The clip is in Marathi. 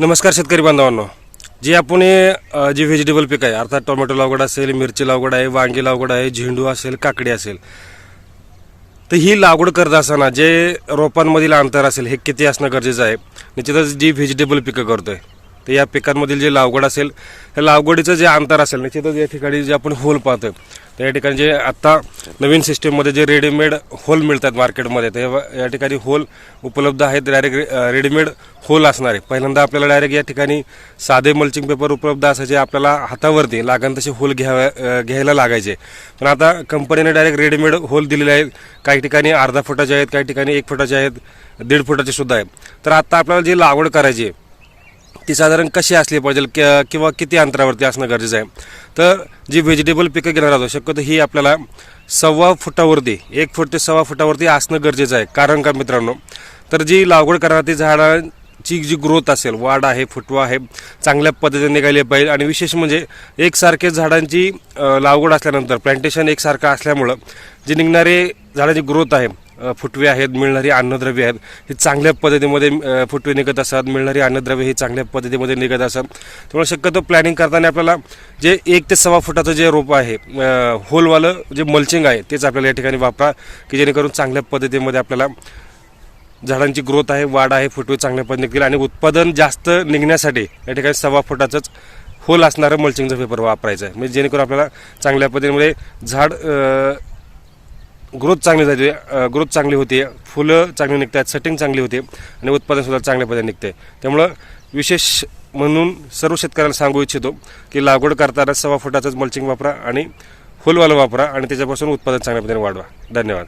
नमस्कार शेतकरी बांधवांनो. जे आपण हे, जे व्हेजिटेबल पीक आहे अर्थात टोमॅटो लागवड असेल मिरची लागवड आहे वांगी लागवड आहे झेंडू असेल काकडी असेल तर ही लागवड करत असताना जे रोपांमधील अंतर असेल हे किती असणं गरजेचं आहे? निश्चितच जी व्हेजिटेबल पिकं करतोय तर या पिकांमधील जे लागवड असेल त्या लागवडीचं जे अंतर असेल निश्चितच या ठिकाणी जे आपण होल पाहतोय तर या ठिकाणी जे आत्ता नवीन सिस्टीममध्ये जे रेडीमेड होल मिळतात मार्केटमध्ये तर या- ठिकाणी होल उपलब्ध आहेत डायरेक्ट रेडीमेड होल असणारे पहिल्यांदा आपल्याला डायरेक्ट या ठिकाणी साधे मल्चिंग पेपर उपलब्ध असायचे आपल्याला हातावरती लागण तसे होल घ्यावे घ्यायला लागायचे. पण आता कंपनीने डायरेक्ट रेडीमेड होल दिलेले आहेत. काही ठिकाणी अर्धा फुटाचे आहेत काही ठिकाणी एक फुटाचे आहेत दीड फुटाचे सुद्धा आहेत. तर आता आपल्याला जी लागवड करायची आहे ती साधारण कशी असली पाहिजे कि- किंवा किती अंतरावरती असणं गरजेचं आहे. तर जी व्हेजिटेबल पिकं घेणार आहोत शक्यतो ही आपल्याला सव्वा फुटावरती एक फूट ते सव्वा फुटावरती असणं गरजेचं आहे. कारण का मित्रांनो तर जी लागवड करणार ती झाडांची जी ग्रोथ असेल वाढ आहे फुटवा आहे चांगल्या पद्धतीने निघाली पाहिजे. आणि विशेष म्हणजे एकसारखे झाडांची लागवड असल्यानंतर प्लांटेशन एकसारखं असल्यामुळं जे निघणारे झाडाची ग्रोथ आहे फुटवे आहेत मिळणारी अन्नद्रव्य आहेत. हे चांगल्या पद्धतीमध्ये फुटवे निघत असतात मिळणारी अन्नद्रव्य हे चांगल्या पद्धतीमध्ये निघत असतात. त्यामुळे शक्यतो प्लॅनिंग करताना आपल्याला जे एक ते सव्वा फुटाचं जे रोप आहे होलवालं जे मल्चिंग आहे तेच आपल्याला या ठिकाणी वापरा की जेणेकरून चांगल्या पद्धतीमध्ये आपल्याला झाडांची ग्रोथ आहे वाढ आहे फुटवे चांगल्या पद्धतीने निघतील आणि उत्पादन जास्त निघण्यासाठी या ठिकाणी सव्वा फुटाचंच होल असणारं मल्चिंगचा पेपर वापरायचं आहे. म्हणजे जेणेकरून आपल्याला चांगल्या पद्धतीमध्ये झाड ग्रोथ चांगली जाते ग्रोथ चांगली होते फुलं चांगली निघतात सेटिंग चांगली होते आणि उत्पादनसुद्धा चांगल्या पद्धतीने निघते. त्यामुळं विशेष म्हणून सर्व शेतकऱ्यांना सांगू इच्छितो की लागवड करताना सव्वा फुटाचंच मल्चिंग वापरा आणि फुलवालं वापरा आणि त्याच्यापासून उत्पादन चांगल्या पद्धतीने वाढवा. धन्यवाद.